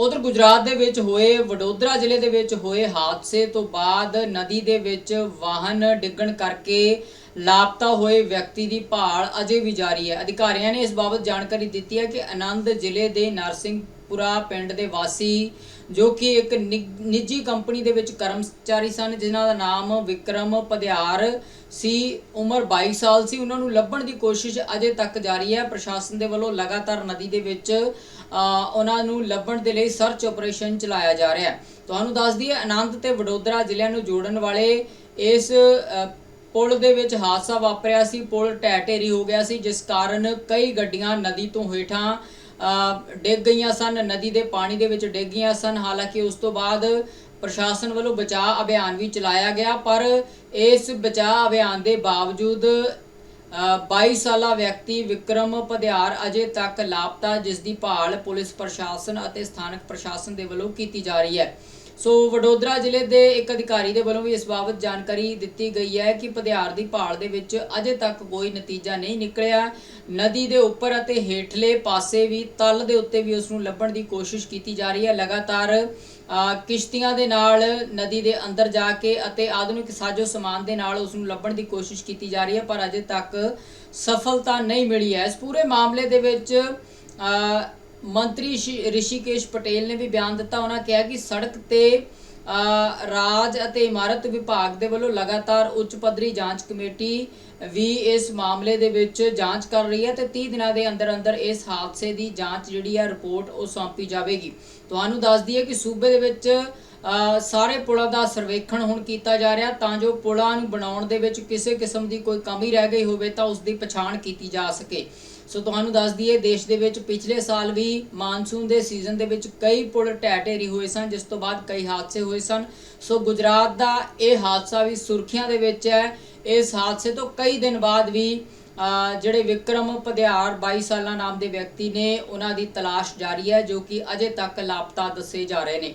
ਉਧਰ ਗੁਜਰਾਤ ਦੇ ਵਿੱਚ ਹੋਏ, ਵਡੋਦਰਾ ਜ਼ਿਲ੍ਹੇ ਦੇ ਵਿੱਚ ਹੋਏ ਹਾਦਸੇ ਤੋਂ ਬਾਅਦ ਨਦੀ ਦੇ ਵਿੱਚ ਵਾਹਨ ਡਿੱਗਣ ਕਰਕੇ ਲਾਪਤਾ ਹੋਏ ਵਿਅਕਤੀ ਦੀ ਭਾਲ ਅਜੇ ਵੀ ਜਾਰੀ ਹੈ। ਅਧਿਕਾਰੀਆਂ ਨੇ ਇਸ ਬਾਬਤ ਜਾਣਕਾਰੀ ਦਿੱਤੀ ਹੈ ਕਿ ਆਨੰਦ ਜ਼ਿਲ੍ਹੇ ਦੇ ਨਰਸਿੰਘ ਪੁਰਾ ਪਿੰਡ ਦੇ ਵਾਸੀ, ਜੋ ਕਿ ਇੱਕ ਨਿ- ਨਿੱਜੀ ਕੰਪਨੀ ਦੇ ਵਿੱਚ ਕਰਮਚਾਰੀ ਸਨ, ਜਿਨ੍ਹਾਂ ਦਾ ਨਾਮ ਵਿਕਰਮ ਪਧਿਆਰ ਸੀ, ਉਮਰ 22 ਸਾਲ ਸੀ। ਉਹਨਾਂ ਨੂੰ ਲੱਭਣ ਦੀ ਕੋਸ਼ਿਸ਼ ਅਜੇ ਤੱਕ ਜਾਰੀ ਹੈ। ਪ੍ਰਸ਼ਾਸਨ ਦੇ ਵੱਲੋਂ ਲਗਾਤਾਰ ਨਦੀ ਦੇ ਵਿੱਚ ਉਹਨਾਂ ਨੂੰ ਲੱਭਣ ਦੇ ਲਈ ਸਰਚ ਆਪਰੇਸ਼ਨ ਚਲਾਇਆ ਜਾ ਰਿਹਾ ਹੈ। ਤੁਹਾਨੂੰ ਦੱਸ ਦਈਏ ਆਨੰਦ ਤੇ ਵਡੋਦਰਾ ਜ਼ਿਲ੍ਹਿਆਂ ਨੂੰ ਜੋੜਨ ਵਾਲੇ ਇਸ ਪੁਲ ਦੇ ਵਿੱਚ ਹਾਦਸਾ ਵਾਪਰਿਆ ਸੀ। ਪੁਲ ਢਹਿ ਢੇਰੀ ਹੋ ਗਿਆ ਸੀ, ਜਿਸ ਕਾਰਨ ਕਈ ਗੱਡੀਆਂ ਨਦੀ ਤੋਂ ਹੇਠਾਂ ਡਿੱਗ ਗਈਆਂ ਸਨ, ਨਦੀ ਦੇ ਪਾਣੀ ਦੇ ਵਿੱਚ ਡਿੱਗ ਗਈਆਂ ਸਨ। ਹਾਲਾਂਕਿ ਉਸ ਤੋਂ ਬਾਅਦ ਪ੍ਰਸ਼ਾਸਨ ਵੱਲੋਂ ਬਚਾਅ ਅਭਿਆਨ ਵੀ ਚਲਾਇਆ ਗਿਆ, ਪਰ ਇਸ ਬਚਾਅ ਅਭਿਆਨ ਦੇ ਬਾਵਜੂਦ 22 ਸਾਲਾ ਵਿਅਕਤੀ ਵਿਕਰਮ ਪਧਿਆਰ ਅਜੇ ਤੱਕ ਲਾਪਤਾ, ਜਿਸ ਦੀ ਭਾਲ ਪੁਲਿਸ ਪ੍ਰਸ਼ਾਸਨ ਅਤੇ ਸਥਾਨਕ ਪ੍ਰਸ਼ਾਸਨ ਦੇ ਵੱਲੋਂ ਕੀਤੀ ਜਾ ਰਹੀ ਹੈ। ਸੋ ਵਡੋਦਰਾ ਜ਼ਿਲ੍ਹੇ ਦੇ ਇੱਕ ਅਧਿਕਾਰੀ ਦੇ ਵੱਲੋਂ ਵੀ ਇਸ ਬਾਬਤ ਜਾਣਕਾਰੀ ਦਿੱਤੀ ਗਈ ਹੈ ਕਿ ਪਧਿਆਰ ਦੀ ਭਾਲ ਦੇ ਵਿੱਚ ਅਜੇ ਤੱਕ ਕੋਈ ਨਤੀਜਾ ਨਹੀਂ ਨਿਕਲਿਆ। ਨਦੀ ਦੇ ਉੱਪਰ ਅਤੇ ਹੇਠਲੇ ਪਾਸੇ ਵੀ ਤਲ ਦੇ ਉੱਤੇ ਵੀ ਉਸ ਨੂੰ ਲੱਭਣ ਦੀ ਕੋਸ਼ਿਸ਼ ਕੀਤੀ ਜਾ ਰਹੀ ਹੈ। ਲਗਾਤਾਰ ਕਿਸ਼ਤੀਆਂ ਦੇ ਨਾਲ ਨਦੀ ਦੇ ਅੰਦਰ ਜਾ ਕੇ ਅਤੇ ਆਧੁਨਿਕ ਸਾਜੋ ਸਮਾਨ ਦੇ ਨਾਲ ਉਸ ਨੂੰ ਲੱਭਣ ਦੀ ਕੋਸ਼ਿਸ਼ ਕੀਤੀ ਜਾ ਰਹੀ ਹੈ, ਪਰ ਅਜੇ ਤੱਕ ਸਫਲਤਾ ਨਹੀਂ ਮਿਲੀ ਹੈ। ਇਸ ਪੂਰੇ ਮਾਮਲੇ ਦੇ ਵਿੱਚ ਮੰਤਰੀ ਸ਼੍ਰੀ ਰਿਸ਼ੀਕੇਸ਼ ਪਟੇਲ ਨੇ ਵੀ ਬਿਆਨ ਦਿੱਤਾ। ਉਹਨਾਂ ਕਿਹਾ ਕਿ ਸੜਕ ਤੇ ਰਾਜ ਅਤੇ ਇਮਾਰਤ ਵਿਭਾਗ ਦੇ ਵੱਲੋਂ ਲਗਾਤਾਰ ਉੱਚ ਪੱਧਰੀ ਜਾਂਚ ਕਮੇਟੀ ਵੀ ਇਸ ਮਾਮਲੇ ਦੇ ਵਿੱਚ ਜਾਂਚ ਕਰ ਰਹੀ ਹੈ ਤੇ 30 ਦਿਨਾਂ ਦੇ ਅੰਦਰ ਅੰਦਰ ਇਸ ਹਾਦਸੇ ਦੀ ਜਾਂਚ ਜਿਹੜੀ ਹੈ ਰਿਪੋਰਟ ਉਹ ਸੌਂਪੀ ਜਾਵੇਗੀ। ਤੁਹਾਨੂੰ ਦੱਸ ਦਈਏ ਕਿ ਸੂਬੇ ਦੇ ਵਿੱਚ ਸਾਰੇ ਪੁਲਾਂ ਦਾ ਸਰਵੇਖਣ ਹੁਣ ਕੀਤਾ ਜਾ ਰਿਹਾ। ਤਾਂ ਜੋ ਪੁਲਾਂ ਨੂੰ ਬਣਾਉਣ ਦੇ ਵਿੱਚ ਕਿਸੇ ਕਿਸਮ ਦੀ ਕੋਈ ਕਮੀ ਰਹਿ ਗਈ ਹੋਵੇ, ਤਾਂ ਉਸ ਦੀ ਪਛਾਣ ਕੀਤੀ ਜਾ ਸਕੇ। ਸੋ ਤੁਹਾਨੂੰ ਦੱਸ ਦਈਏ, ਦੇਸ਼ ਦੇ ਵਿੱਚ ਪਿਛਲੇ ਸਾਲ ਵੀ ਮਾਨਸੂਨ ਦੇ ਸੀਜ਼ਨ ਦੇ ਵਿੱਚ ਕਈ ਪੁਲ ਢਹਿ ਢੇਰੀ ਹੋਏ ਸਨ, ਜਿਸ ਤੋਂ ਬਾਅਦ ਕਈ ਹਾਦਸੇ ਹੋਏ ਸਨ। ਸੋ ਗੁਜਰਾਤ ਦਾ ਇਹ ਹਾਦਸਾ ਵੀ ਸੁਰਖੀਆਂ ਦੇ ਵਿੱਚ ਹੈ। ਇਸ ਹਾਦਸੇ ਤੋਂ ਕਈ ਦਿਨ ਬਾਅਦ ਵੀ ਜਿਹੜੇ ਵਿਕਰਮ ਪਧਿਆਰ 22 ਸਾਲਾਂ ਨਾਮ ਦੇ ਵਿਅਕਤੀ ਨੇ, ਉਹਨਾਂ ਦੀ ਤਲਾਸ਼ ਜਾਰੀ ਹੈ, ਜੋ ਕਿ ਅਜੇ ਤੱਕ ਲਾਪਤਾ ਦੱਸੇ ਜਾ ਰਹੇ ਨੇ।